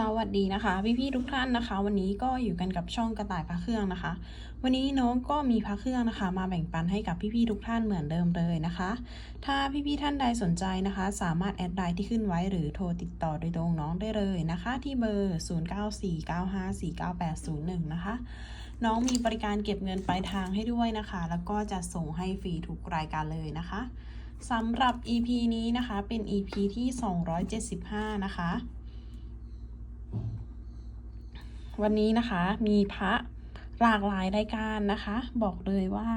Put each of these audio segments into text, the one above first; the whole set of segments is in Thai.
สวัสดีนะคะ พี่ๆทุกท่านนะคะ วันนี้ก็อยู่กันกับช่องกระต่ายพระเครื่องนะคะ วันนี้น้องก็มีพระเครื่องนะคะ มาแบ่งปันให้กับพี่ๆทุกท่านเหมือนเดิมเลยนะคะ ถ้าพี่ๆท่านใดสนใจนะคะ สามารถแอดไลน์ที่ขึ้นไว้หรือโทรติดต่อโดยตรงน้องได้เลยนะคะ ที่เบอร์ 0949549801 นะคะ น้องมีบริการเก็บเงินปลายทางให้ด้วยนะคะ แล้วก็จะส่งให้ฟรีทุกรายการเลยนะคะสำหรับ EP นี้นะคะเป็น EP ที่ 275 นะคะ วันนี้นะคะมีพระหลากหลายรายการนะคะ บอกเลยว่า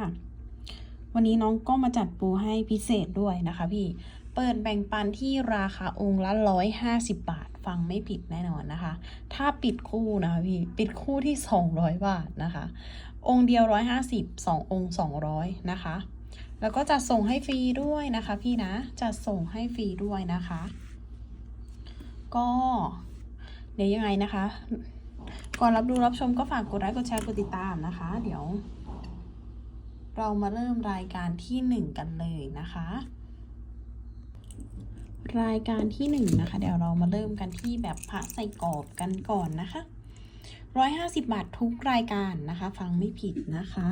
วันนี้น้องก็มาจัดปูให้พิเศษด้วยนะคะพี่เปิดแบ่งปันที่ราคาองค์ละร้อยห้าสิบบาท ฟังไม่ผิดแน่นอนนะคะ ถ้าปิดคู่นะคะพี่ปิดคู่ที่สองร้อยบาทนะคะ องค์เดียวร้อยห้าสิบสององค์สองร้อยนะคะ แล้วก็จะส่งให้ฟรีด้วยนะคะ พี่นะจะส่งให้ฟรีด้วยนะคะ ก็ เดี๋ยวยังไงนะคะ ก่อนรับดูรับชมก็ฝากกดไลค์กดแชร์กดติดตามนะคะ เดี๋ยว เรามาเริ่มรายการที่หนึ่งกันเลยนะคะ รายการที่หนึ่งนะคะ เดี๋ยวเรามาเริ่มกันที่แบบพระใส่กรอบกันก่อนนะคะร้อยห้าสิบบาททุกรายการนะคะ ฟังไม่ผิดนะคะ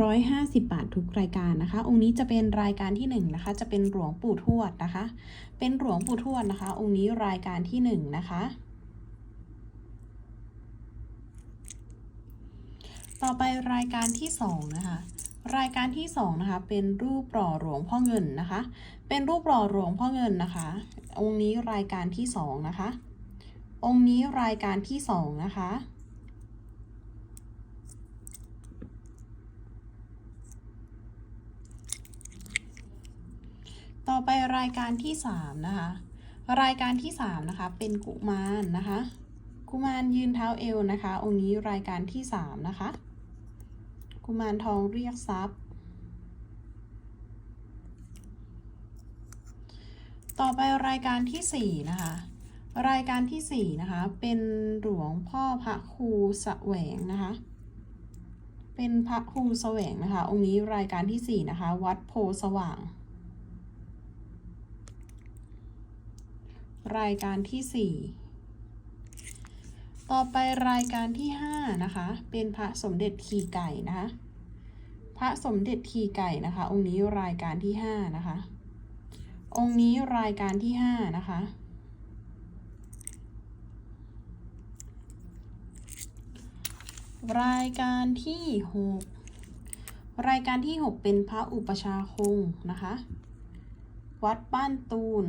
ร้อยห้าสิบบาททุกรายการนะคะ องค์นี้จะเป็นรายการที่หนึ่งนะคะ จะเป็นหลวงปู่ทวดนะคะ เป็นหลวงปู่ทวดนะคะ องค์นี้รายการที่หนึ่งนะคะ ต่อไปรายการที่สองนะคะรายการที่สองนะคะเป็นรูปหล่อหลวงพ่อเงินนะคะ เป็นรูปหล่อหลวงพ่อเงินนะคะ องค์นี้รายการที่สองนะคะ องค์นี้รายการที่สองนะคะ ต่อไป รายการที่สามนะคะ รายการที่สามนะคะ เป็นกุมารนะคะ กุมารยืนเท้าเอวนะคะ องค์นี้รายการที่สามนะคะ กุมารทองเรียกทรัพย์ ต่อไปรายการที่สี่นะคะ รายการที่สี่นะคะ เป็นหลวงพ่อพระครูแสวงนะคะ เป็นพระครูแสวงนะคะ องค์นี้รายการที่สี่นะคะ วัดโพสว่าง รายการที่สี่ต่อไปรายการที่ห้านะคะ เป็นพระสมเด็จขี่ไก่นะคะ พระสมเด็จขี่ไก่นะคะ องค์นี้รายการที่ห้านะคะ องค์นี้รายการที่ห้านะคะ รายการที่หกรายการที่หกเป็นพระอุปชาคงนะคะ วัดบ้านตูน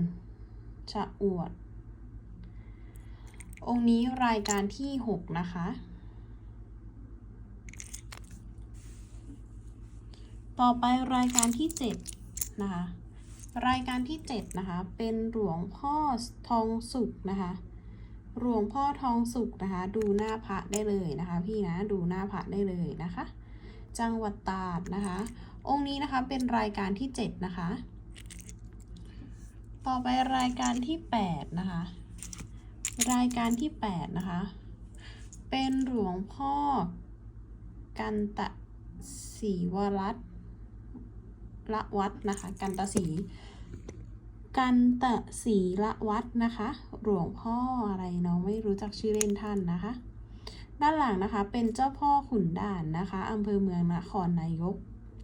ชะอวด องค์นี้รายการที่หกนะคะ ต่อไปรายการที่เจ็ดนะคะ รายการที่เจ็ดนะคะ เป็นหลวงพ่อทองสุกนะคะหลวงพ่อทองสุกนะคะ ดูหน้าพระได้เลยนะคะ พี่นะดูหน้าพระได้เลยนะคะ จังหวัดตราดนะคะ องค์นี้นะคะเป็นรายการที่เจ็ดนะคะ ต่อไปรายการที่แปดนะคะ รายการที่แปดนะคะ เป็นหลวงพ่อ กันตะศรีวรัตน์ละวัดนะคะ กันตะศรีกันตะศรีละวัดนะคะ หลวงพ่ออะไรเนาะไม่รู้จักชื่อเล่นท่านนะคะ ด้านหลังนะคะเป็นเจ้าพ่อขุนด่านนะคะอำเภอเมืองนครนายก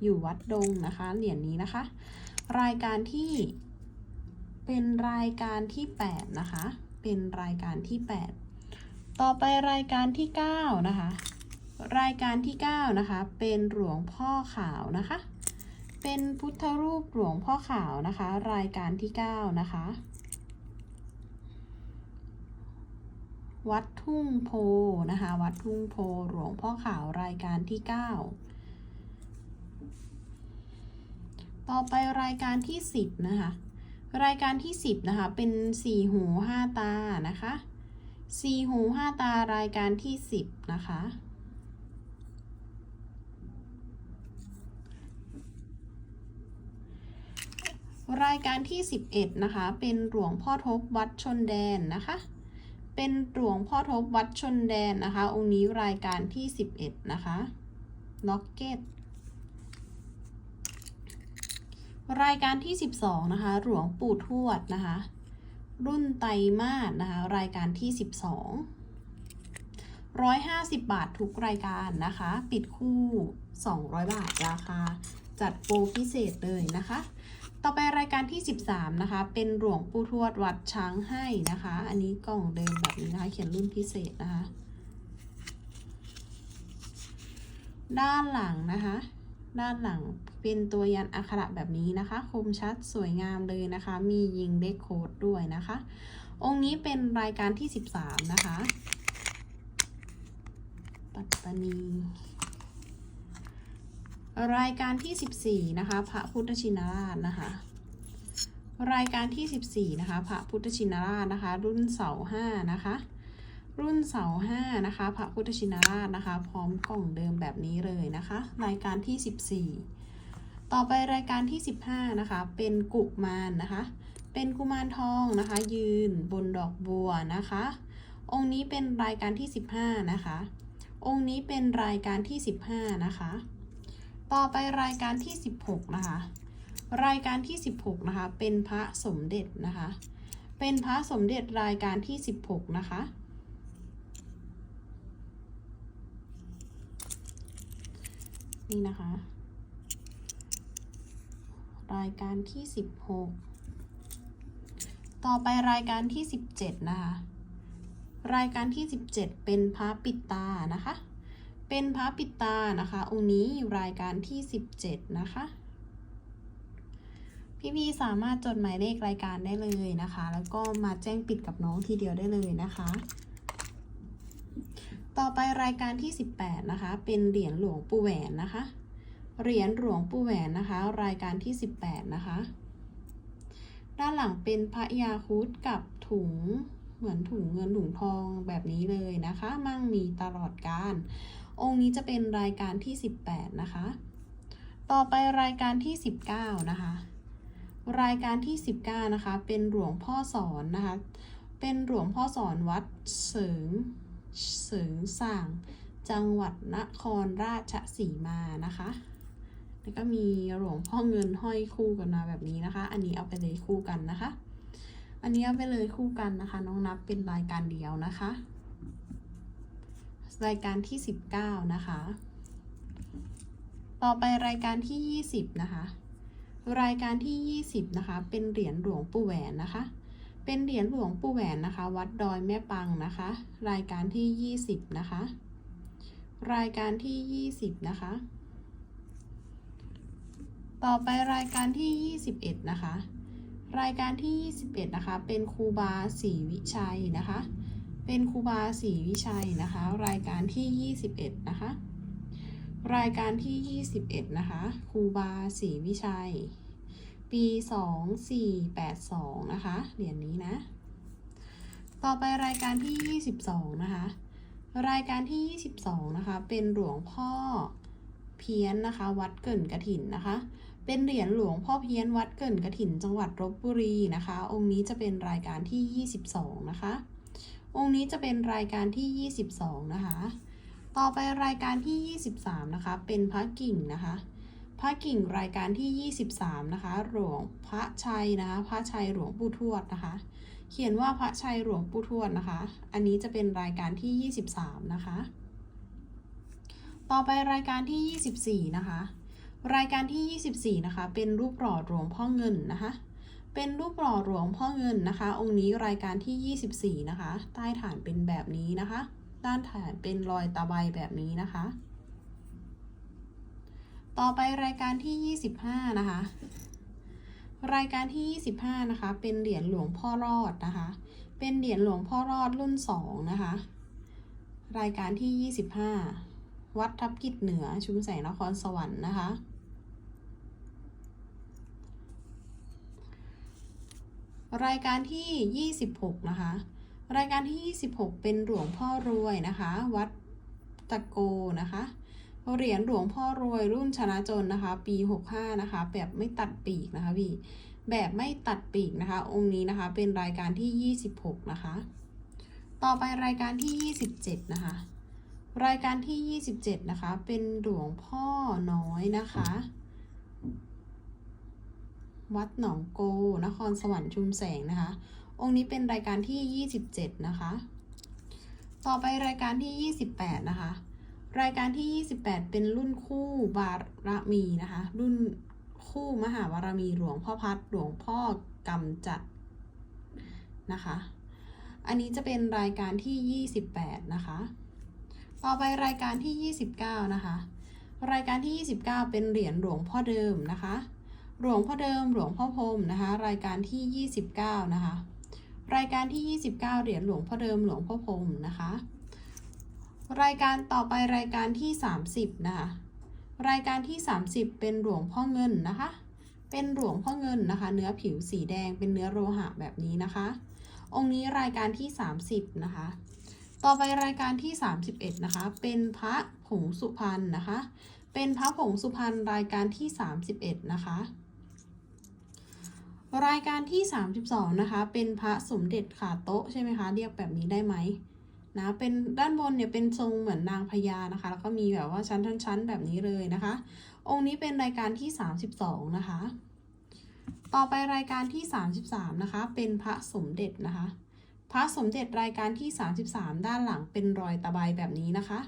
อยู่วัดดงนะคะ เหรียญนี้นะคะ รายการที่ เป็นรายการที่ 8 นะคะ เป็นรายการที่ 8 ต่อไปรายการที่ 9 นะคะ รายการที่ 9 นะคะ เป็นหลวงพ่อขาวนะคะ เป็นพุทธรูปหลวงพ่อขาวนะคะ รายการที่ 9 นะคะ วัดทุ่งโพนะคะ วัดทุ่งโพหลวงพ่อขาวรายการที่ 9ต่อไปรายการที่ 10 นะคะ รายการที่ 10 นะคะ เป็นสี่หูห้าตา นะคะสี่หูห้าตารายการที่ 10 นะคะ รายการที่ 11 นะคะ เป็นหลวงพ่อทบวัดชนแดนนะคะ เป็นหลวงพ่อทบวัดชนแดนนะคะ องค์นี้รายการที่ 11 นะคะ ล็อกเก็ต รายการที่ 12 นะคะ หลวงปู่ทวดนะคะ รุ่นไตมาสนะคะ รายการที่ 12 150 บาททุกรายการนะคะ ปิดคู่ 200 บาทราคา จัดโปรพิเศษเลยนะคะ ต่อไปรายการที่ 13 นะคะ เป็นหลวงปู่ทวดวัดช้างให้นะคะ อันนี้กล่องเดิมแบบนี้นะคะ เขียนรุ่นพิเศษนะคะ ด้านหลังนะคะ ด้านหลังเป็นตัวยันอักขระแบบนี้นะคะ คมชัดสวยงามเลยนะคะ มียิงเลขโค้ดด้วยนะคะ องค์นี้เป็นรายการที่ 13 นะคะ ปัตตานี รายการที่ 14 นะคะ พระพุทธชินราชนะคะ รายการที่ 14 นะคะ พระพุทธชินราชนะคะ รุ่นเสาห้านะคะ รุ่นเสาห้านะคะ พระพุทธชินราชนะคะ พร้อมกล่องเดิมแบบนี้เลยนะคะ รายการที่ 14 ต่อไปรายการที่ 15 นะคะ เป็นกุมารนะคะ เป็นกุมารทองนะคะ ยืนบนดอกบัวนะคะ องค์นี้เป็นรายการที่ 15 นะคะ องค์นี้เป็นรายการที่ 15 นะคะ ต่อไปรายการที่ 16 นะคะ รายการที่ 16 นะคะ เป็นพระสมเด็จนะคะ เป็นพระสมเด็จรายการที่ 16 นะคะ นี่นะคะ รายการที่16ต่อไปรายการที่17นะคะ รายการที่17เป็นพระปิดตานะคะ เป็นพระปิดตานะคะ องค์นี้อยู่รายการที่17นะคะพี่พีสามารถจดหมายเลขรายการได้เลยนะคะ แล้วก็มาแจ้งปิดกับน้องทีเดียวได้เลยนะคะ ต่อไปรายการที่ 18 นะคะ เป็นเหรียญหลวงปู่แหวนนะคะ เหรียญหลวงปู่แหวนนะคะ รายการที่ 18 นะคะ ด้านหลังเป็นพระยาคุดกับถุงเหมือนถุงเงินถุงทองแบบนี้เลยนะคะ มั่งมีตลอดการ องค์นี้จะเป็นรายการที่ 18 นะคะ ต่อไปรายการที่ 19 นะคะ รายการที่ 19 นะคะ เป็นหลวงพ่อสอนนะคะ เป็นหลวงพ่อสอนวัดเสริง เสริงสร้าง จังหวัดนครราชสีมานะคะ แล้วก็มีหลวงพ่อเงินห้อยคู่กันมาแบบนี้นะคะ อันนี้เอาไปเลยคู่กันนะคะ อันนี้เอาไปเลยคู่กันนะคะ น้องนับเป็นรายการเดียวนะคะ รายการที่ 19 นะคะ ต่อไปรายการที่ 20 นะคะ รายการที่ 20 นะคะ เป็นเหรียญหลวงปู่แหวนนะคะ เป็นเหรียญหลวงปู่แหวนนะคะ วัดดอยแม่ปังนะคะ รายการที่ 20 นะคะ รายการที่ 20 นะคะ ต่อไปรายการที่ 21 นะคะ รายการที่ 21 นะคะ เป็นครูบาศรีวิชัยนะคะ เป็นครูบาศรีวิชัยนะคะ รายการที่ 21 นะคะ รายการที่ 21 นะคะครูบาศรีวิชัย ปี 2482 นะคะ เหรียญนี้นะ ต่อไปรายการที่ 22 นะคะ รายการที่ 22 นะคะ เป็นหลวงพ่อเพี้ยนนะคะ วัดเกินกระถินนะคะ เป็นเหรียญหลวงพ่อเพี้ยนวัดเกินกระถินจังหวัดลบบุรีนะคะ องค์นี้จะเป็นรายการที่ 22 นะคะ องค์นี้จะเป็นรายการที่ 22 นะคะ ต่อไปรายการที่ 23 นะคะ เป็นพระกิ่งนะคะ พระกิ่งรายการที่ 23 นะคะ หลวงพระชัยนะคะ พระชัยหลวงปู่ทวดนะคะ เขียนว่าพระชัยหลวงปู่ทวดนะคะ อันนี้จะเป็นรายการที่ 23 นะคะ ต่อไปรายการที่ 24 นะคะ รายการที่ 24 นะคะ เป็นรูปหล่อหลวงพ่อเงินนะคะ เป็นรูปหล่อหลวงพ่อเงินนะคะ องค์นี้รายการที่ 24 นะคะ ใต้ฐานเป็นแบบนี้นะคะ ด้านฐานเป็นรอยตะไบแบบนี้นะคะ ต่อไปรายการที่ 25 นะคะ รายการที่ 25 นะคะ เป็นเหรียญหลวงพ่อรอดนะคะ เป็นเหรียญหลวงพ่อรอดรุ่น 2 นะคะ รายการที่ 25 วัดทับกิจเหนือชุมแสงนครสวรรค์นะคะ รายการที่ 26 นะคะ รายการที่ 26 เป็นหลวงพ่อรวยนะคะ วัดตะโกนะคะ เหรียญหลวงพ่อรวยรุ่นชนะจนนะคะ ปี 65 นะคะ แบบไม่ตัดปีกนะคะพี่ แบบไม่ตัดปีกนะคะ องค์นี้นะคะ เป็นรายการที่ 26 นะคะ ต่อไปรายการที่ 27 นะคะ รายการที่ 27 นะคะ เป็นหลวงพ่อน้อยนะคะ วัดหนองโก นครสวรรค์ชุมแสงนะคะ องค์นี้เป็นรายการที่ 27 นะคะ ต่อไปรายการที่ 28 นะคะ รายการที่ 28 เป็นรุ่นคู่บารมีนะคะ รุ่นคู่มหาบารมีหลวงพ่อพัดหลวงพ่อกำจัดนะคะ อันนี้จะเป็นรายการที่ 28 นะคะ ต่อไปรายการที่ 29 นะคะ รายการที่ 29 เป็นเหรียญหลวงพ่อเดิมนะคะ หลวงพ่อเดิมหลวงพ่อพรมนะคะ รายการที่ 29 นะคะ รายการที่ 29 เหรียญหลวงพ่อเดิมหลวงพ่อพรมนะคะ รายการต่อไปรายการที่ 30 นะคะ รายการที่ 30 เป็นหลวงพ่อเงินนะคะ เป็นหลวงพ่อเงินนะคะ เนื้อผิวสีแดงเป็นเนื้อโลหะแบบนี้นะคะ องค์นี้รายการที่ 30 นะคะ ต่อไปรายการที่ 31 นะคะ เป็นพระผงสุพรรณนะคะ เป็นพระผงสุพรรณรายการที่ 31 นะคะรายการที่ 32 นะคะ เป็นพระสมเด็จขาโต๊ะใช่ไหมคะ เรียกแบบนี้ได้ไหม นะเป็นด้านบนเนี่ยเป็นทรงเหมือนนางพญานะคะ แล้วก็มีแบบว่าชั้นๆๆแบบนี้เลยนะคะ องค์นี้เป็นรายการที่ 32 นะคะ ต่อไปรายการที่ 33 นะคะ เป็นพระสมเด็จนะคะ พระสมเด็จรายการที่ 33 ด้านหลังเป็นรอยตะไบแบบนี้นะคะ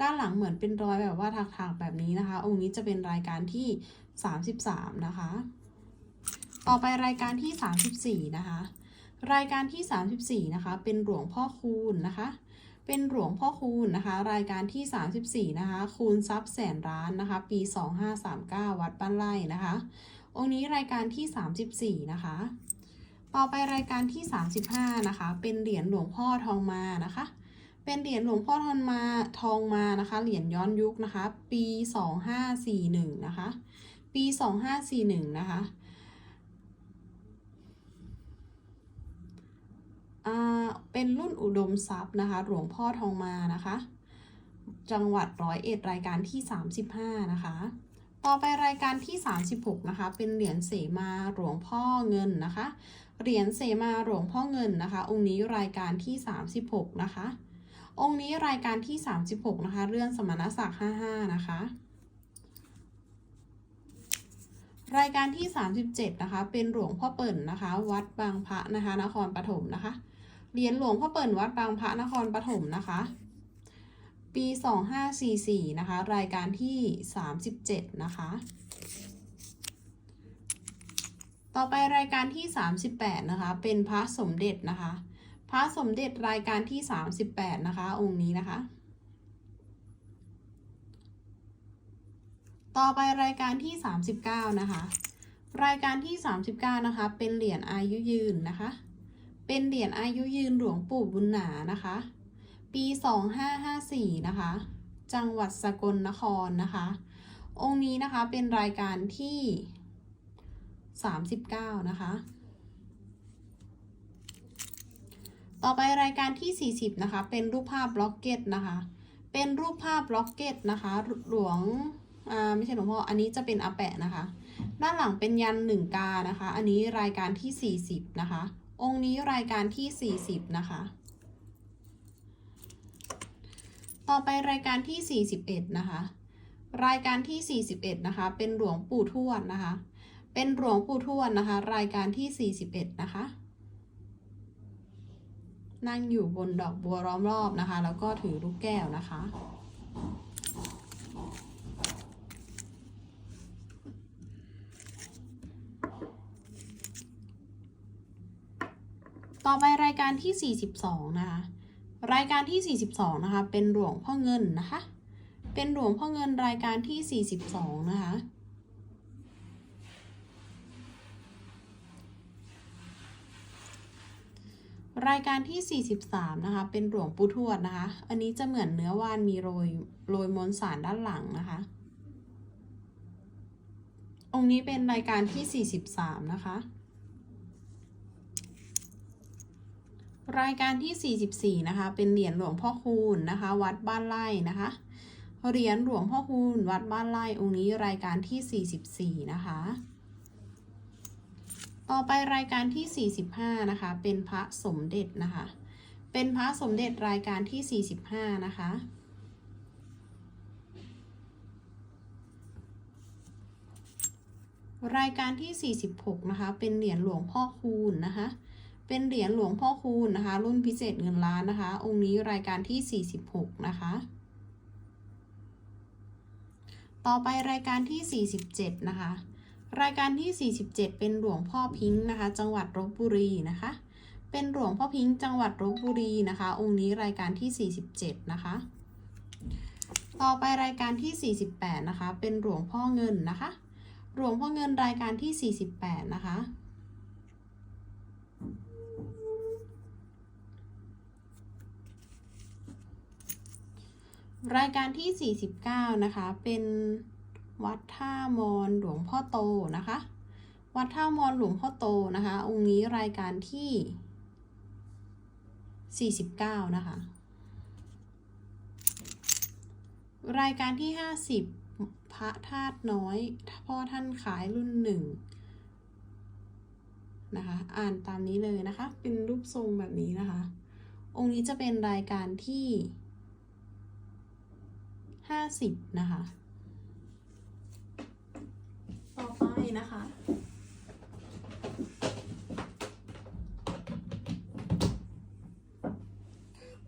ด้านหลังเหมือนเป็นรอยแบบว่าถากๆแบบนี้นะคะ องค์นี้จะเป็นรายการที่ 33 นะคะ ต่อไปรายการที่ 34 นะคะ รายการที่ 34 นะคะ เป็นหลวงพ่อคูณนะคะ เป็นหลวงพ่อคูณนะคะ รายการที่ 34 นะคะ คูณทรัพย์แสนล้านนะคะ ปี 2539 วัดบ้านไร่นะคะ องค์นี้รายการที่ 34 นะคะ ต่อไปรายการที่ 35 นะคะ เป็นเหรียญหลวงพ่อทองมานะคะ เป็นเหรียญหลวงพ่อทองมาทองมานะคะ เหรียญย้อนยุคนะคะ ปี 2541 นะคะ ปี 2541 นะคะอ่า เป็นรุ่นอุดมทรัพย์นะคะ หลวงพ่อทองมานะคะ จังหวัดร้อยเอ็ดรายการที่ 35 นะคะ ต่อไปรายการที่ 36 นะคะ เป็นเหรียญเสมาหลวงพ่อเงินนะคะ เหรียญเสมาหลวงพ่อเงินนะคะ องค์นี้รายการที่ 36 นะคะ องค์นี้รายการที่ 36 นะคะ เรื่องสมณศักดิ์55 นะคะรายการที่ 37 นะคะ เป็นหลวงพ่อเปิ่นนะคะ วัดบางพระนะคะ นครปฐมนะคะ เหรียญหลวงพ่อเปิ่นวัดบางพระนครปฐมนะคะ ปี 2544 นะคะ รายการที่ 37 นะคะ ต่อไปรายการที่ 38 นะคะ เป็นพระสมเด็จนะคะ พระสมเด็จรายการที่ 38 นะคะ องค์นี้นะคะต่อไปรายการที่ 39 นะคะ รายการที่ 39 นะคะ เป็นเหรียญอายุยืนนะคะ เป็นเหรียญอายุยืนหลวงปู่บุญหนานะคะ ปี 2554 นะคะ จังหวัดสกลนครนะคะ องค์นี้นะคะเป็นรายการที่ 39 นะคะ ต่อไปรายการที่ 40 นะคะ เป็นรูปภาพบล็อกเก็ตนะคะ เป็นรูปภาพบล็อกเก็ตนะคะ หลวงอ่าไม่ใช่หลวงพ่อ อันนี้จะเป็นอาแปะนะคะ ด้านหลังเป็นยันหนึ่งกานะคะ อันนี้รายการที่ 40 นะคะ องค์นี้รายการที่ 40 นะคะ ต่อไปรายการที่ 41 นะคะ รายการที่ 41 นะคะ เป็นหลวงปู่ทวดนะคะ เป็นหลวงปู่ทวดนะคะ รายการที่ 41 นะคะ นั่งอยู่บนดอกบัวล้อมรอบนะคะ แล้วก็ถือลูกแก้วนะคะ ต่อไปรายการที่ 42 นะคะ รายการที่ 42 นะคะ เป็นหลวงพ่อเงินนะคะ เป็นหลวงพ่อเงินรายการที่ 42 นะคะ รายการที่ 43 นะคะ เป็นหลวงปู่ทวดนะคะ อันนี้จะเหมือนเนื้อวานมีโรยโรยมนสารด้านหลังนะคะ องค์นี้เป็นรายการที่ 43 นะคะ รายการที่ 44 นะคะ เป็นเหรียญหลวงพ่อคูณนะคะ วัดบ้านไร่นะคะ เหรียญหลวงพ่อคูณวัดบ้านไร่องค์นี้รายการที่ 44 นะคะ ต่อไปรายการที่ 45 นะคะ เป็นพระสมเด็จนะคะ เป็นพระสมเด็จรายการที่ 45 นะคะรายการที่ 46 นะคะ เป็นเหรียญหลวงพ่อคูณนะคะ เป็นเหรียญหลวงพ่อคูณนะคะ รุ่นพิเศษเงินล้านนะคะ องค์นี้รายการที่ 46 นะคะ ต่อไปรายการที่ 47 นะคะ รายการที่ 47 เป็นหลวงพ่อพิงค์นะคะ จังหวัดลบบุรีนะคะ เป็นหลวงพ่อพิงค์จังหวัดลบบุรีนะคะ องค์นี้รายการที่ 47 นะคะ ต่อไปรายการที่ 48 นะคะ เป็นหลวงพ่อเงินนะคะ หลวงพ่อเงินรายการที่ 48 นะคะ รายการที่ 49 นะคะ เป็นวัดท่ามอนหลวงพ่อโตนะคะ วัดท่ามอนหลวงพ่อโตนะคะ องค์นี้รายการที่ 49 นะคะ รายการที่ 50 พระธาตุน้อย พ่อท่านขายรุ่นหนึ่งนะคะ อ่านตามนี้เลยนะคะ เป็นรูปทรงแบบนี้นะคะ องค์นี้จะเป็นรายการที่ 50นะคะ ต่อไปนะคะ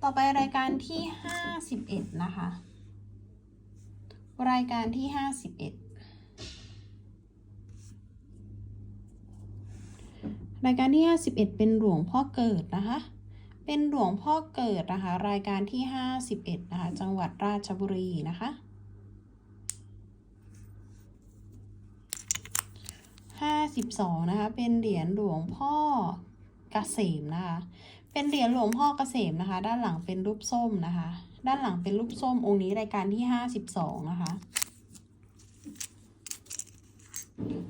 ต่อไปรายการที่51นะคะ รายการที่51รายการที่51เป็นหลวงพ่อเกิดนะคะ เป็นหลวงพ่อเกิดนะคะ รายการที่ 51 นะคะ จังหวัดราชบุรีนะคะ52นะคะ เป็นเหรียญหลวงพ่อเกษมนะคะ เป็นเหรียญหลวงพ่อเกษมนะคะ ด้านหลังเป็นรูปส้มนะคะ ด้านหลังเป็นรูปส้มองค์นี้รายการที่52นะคะ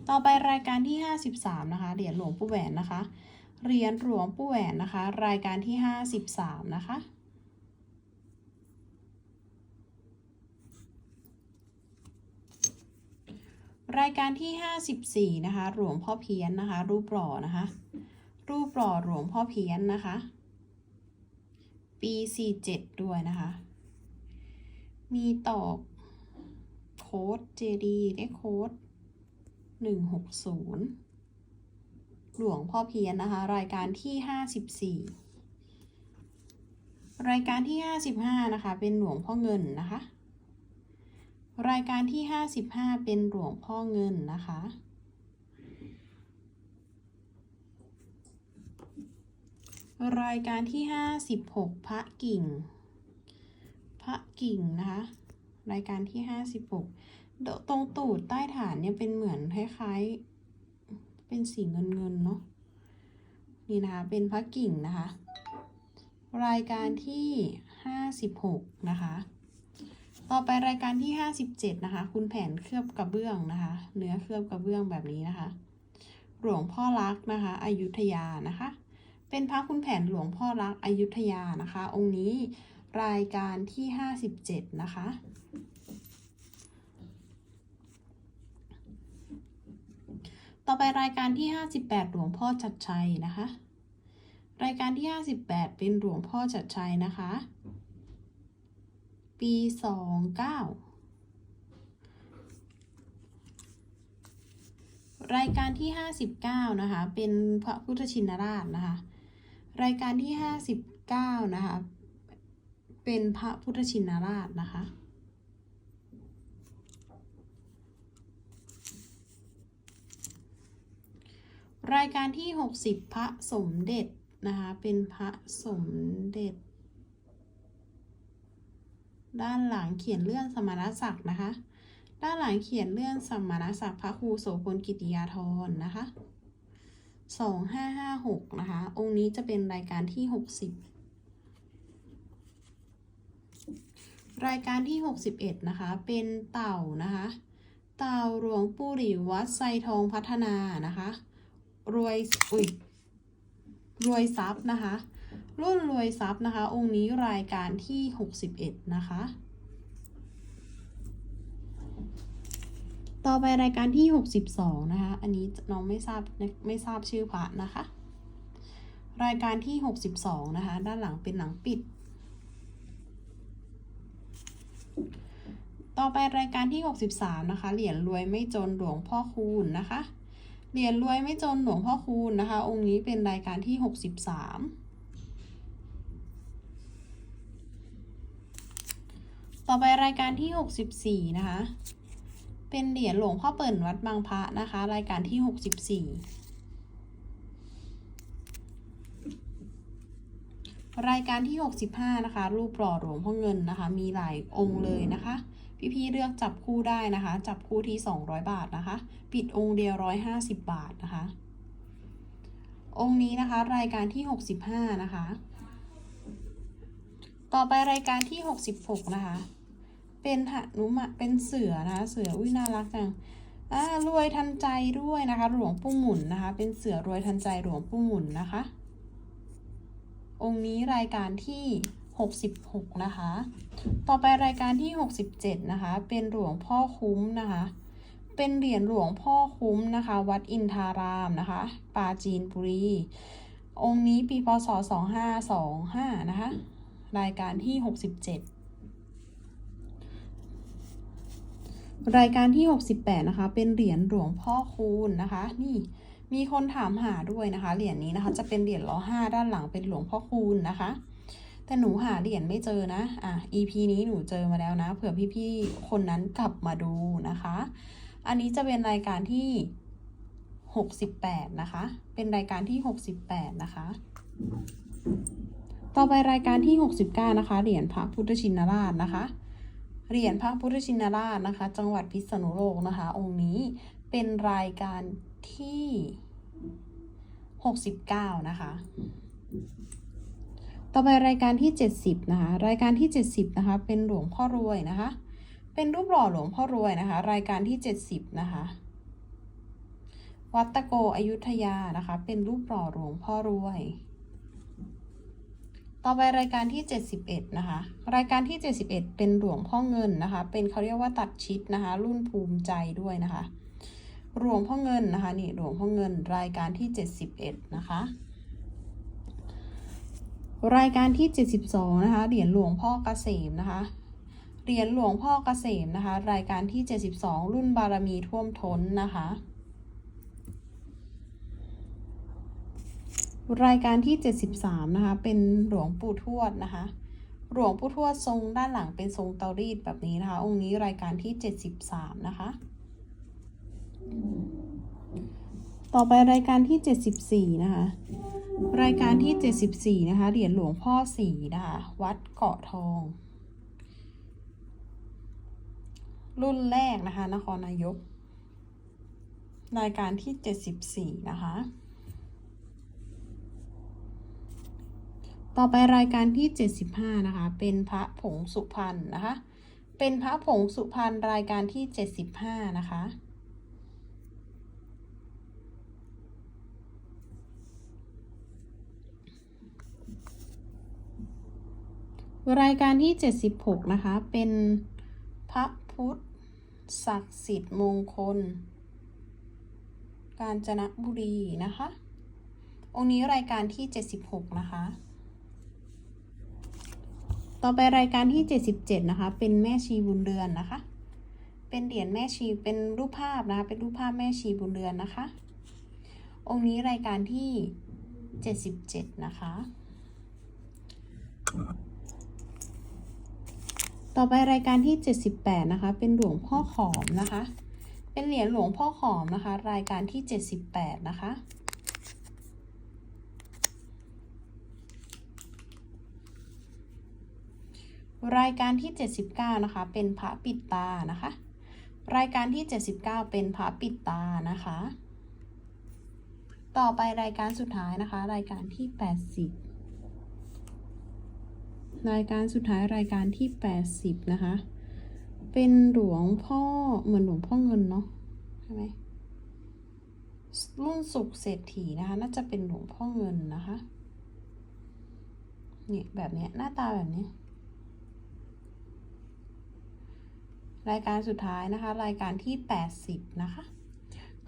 ต่อไปรายการที่53นะคะ เหรียญหลวงปู่แหวนนะคะ เหรียญหลวงปู่แหวนนะคะ รายการที่ 53 นะคะ รายการที่ 54 นะคะ หลวงพ่อเพี้ยนนะคะ รูปหล่อนะคะ รูปหล่อหลวงพ่อเพี้ยนนะคะ ปี 47 ด้วยนะคะ มีตอกโค้ด JD ได้โค้ด160 หลวงพ่อเพียนนะคะ รายการที่ 54 รายการที่ 55 นะคะ เป็นหลวงพ่อเงินนะคะ รายการที่ 55 เป็นหลวงพ่อเงินนะคะรายการที่ 56 พระกิ่ง พระกิ่งนะคะ รายการที่ 56 ตรงตูดใต้ฐานเนี่ยเป็นเหมือนคล้ายๆ เป็นสีเงินเงินๆเนาะนี่นะคะเป็นพระกิ่งนะคะ รายการที่56นะคะ ต่อไปรายการที่57นะคะ คุณแผนเคลือบกระเบื้องนะคะ เนื้อเคลือบกระเบื้องแบบนี้นะคะ หลวงพ่อรักนะคะอายุธยานะคะ เป็นพระคุณแผนหลวงพ่อรักอายุธยานะคะ องค์นี้รายการที่57นะคะ ต่อไปรายการที่ 58 หลวงพ่อจัดชัยนะคะ รายการที่ 58 เป็นหลวงพ่อจัดชัยนะคะ ปี 29 รายการที่ 59 นะคะ เป็นพระพุทธชินราชนะคะ รายการที่ 59 นะคะ เป็นพระพุทธชินราชนะคะ รายการที่ 60 พระสมเด็จนะคะ เป็นพระสมเด็จ ด้านหลังเขียนเลื่อนสมณศักดิ์นะคะ ด้านหลังเขียนเลื่อนสมณศักดิ์พระครูโสพลกิติยาธรนะคะ2556นะคะ องค์นี้จะเป็นรายการที่ 60 รายการที่ 61นะคะ เป็นเต่านะคะ เต่าหลวงปู่หลิววัดไซทองพัฒนานะคะ รวยอุ้ยรวยทรัพย์นะคะ รุ่นรวยทรัพย์นะคะ องค์นี้รายการที่61นะคะ ต่อไปรายการที่62นะคะ อันนี้น้องไม่ทราบไม่ทราบชื่อพระนะคะ รายการที่62นะคะ ด้านหลังเป็นหลังปิด ต่อไปรายการที่63นะคะ เหรียญรวยไม่จนหลวงพ่อคูณนะคะ เหรียญรวยไม่จนหลวงพ่อคูณนะคะ องค์นี้เป็นรายการที่หกสิบสามต่อไปรายการที่หกสิบสี่นะคะ เป็นเหรียญหลวงพ่อเปิ่นวัดบางพระนะคะ รายการที่หกสิบสี่รายการที่ 65 นะคะ รูปหล่อหลวงพ่อเงินนะคะ มีหลายองค์เลยนะคะ พี่ๆเลือกจับคู่ได้นะคะ จับคู่ที่ 200 บาทนะคะ ปิดองค์เดียว 150 บาทนะคะ องค์นี้นะคะ รายการที่ 65 นะคะ ต่อไปรายการที่ 66 นะคะ เป็นหนุมะเป็นเสือนะคะเสืออุ้ยน่ารักจังอ่ารวยทันใจด้วยนะคะ หลวงปู่หมุนนะคะ เป็นเสือรวยทันใจหลวงปู่หมุนนะคะ องค์นี้รายการที่ 66 นะคะ ต่อไปรายการที่ 67 นะคะ เป็นหลวงพ่อคุ้มนะคะ เป็นเหรียญหลวงพ่อคุ้มนะคะ วัดอินทารามนะคะ ปาจีนบุรี องค์นี้ปีพศ 2525 นะคะ รายการที่ 67รายการที่ 68 นะคะ เป็นเหรียญหลวงพ่อคูณนะคะ นี่มีคนถามหาด้วยนะคะ เหรียญนี้นะคะ จะเป็นเหรียญล้อห้าด้านหลังเป็นหลวงพ่อคูณนะคะ แต่หนูหาเหรียญไม่เจอนะ อะ EP นี้หนูเจอมาแล้วนะ เผื่อพี่ๆ คนนั้นกลับมาดูนะคะ อันนี้จะเป็นรายการที่ 68 นะคะ เป็นรายการที่ 68 นะคะ ต่อไปรายการที่ 69 นะคะ เหรียญพระพุทธชินราชนะคะ เหรียญพระพุทธชินราชนะคะ จังหวัดพิษณุโลกนะคะ องค์นี้เป็นรายการที่ 69 นะคะ ต่อไปรายการที่ 70 นะคะ รายการที่ 70 นะคะ เป็นหลวงพ่อรวยนะคะ เป็นรูปหล่อหลวงพ่อรวยนะคะ รายการที่ 70 นะคะ วัดตะโกอยุธยานะคะ เป็นรูปหล่อหลวงพ่อรวย ต่อไปรายการที่ 71 นะคะ รายการที่ 71 เป็นหลวงพ่อเงินนะคะ เป็นเขาเรียกว่าตัดชิดนะคะ รุ่นภูมิใจด้วยนะคะ หลวงพ่อเงินนะคะนี่หลวงพ่อเงินรายการที่ 71 นะคะ รายการที่ 72 นะคะ เหรียญหลวงพ่อเกษมนะคะ เหรียญหลวงพ่อเกษมนะคะ รายการที่ 72 รุ่นบารมีท่วมท้นนะคะ รายการที่ 73 นะคะ เป็นหลวงปู่ทวดนะคะ หลวงปู่ทวดทรงด้านหลังเป็นทรงเตารีดแบบนี้นะคะ องค์นี้รายการที่ 73 นะคะ ต่อไปรายการที่ 74 นะคะ รายการที่ 74 นะคะ เหรียญหลวงพ่อสีนะคะ วัดเกาะทอง รุ่นแรกนะคะ นครนายก รายการที่ 74 นะคะ ต่อไปรายการที่ 75 นะคะ เป็นพระผงสุพรรณนะคะ เป็นพระผงสุพรรณรายการที่ 75 นะคะ รายการที่ 76 นะคะ เป็นพระพุทธศักดิ์สิทธิ์มงคล กาญจนบุรีนะคะ องค์นี้รายการที่ 76 นะคะ ต่อไปรายการที่ 77 นะคะ เป็นแม่ชีบุญเรือนนะคะ เป็นเหรียญแม่ชี เป็นรูปภาพนะคะ เป็นรูปภาพแม่ชีบุญเรือนนะคะ องค์นี้รายการที่ 77 นะคะ ต่อไปรายการที่ 78 นะคะ เป็นหลวงพ่อขอมนะคะ เป็นเหรียญหลวงพ่อขอมนะคะ รายการที่ 78 นะคะรายการที่ 79 นะคะ เป็นพระปิดตานะคะ รายการที่ 79 เป็นพระปิดตานะคะ ต่อไปรายการสุดท้ายนะคะ รายการที่ 80 รายการสุดท้ายรายการที่ 80 นะคะ เป็นหลวงพ่อเหมือนหลวงพ่อเงินเนาะใช่ไหมรุ่นสุขเศรษฐีนะคะ น่าจะเป็นหลวงพ่อเงินนะคะเนี่ยแบบนี้หน้าตาแบบนี้ รายการสุดท้ายนะคะ รายการที่ 80 นะคะ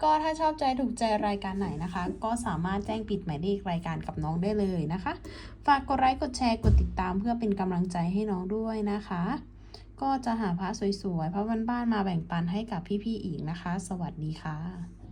ก็ถ้าชอบใจถูกใจรายการไหนนะคะ ก็สามารถแจ้งปิดหมายเลขรายการกับน้องได้เลยนะคะ ฝากกดไลค์กดแชร์กดติดตามเพื่อเป็นกำลังใจให้น้องด้วยนะคะ ก็จะหาพระสวยๆพระบ้านๆมาแบ่งปันให้กับพี่ๆอีกนะคะ สวัสดีค่ะ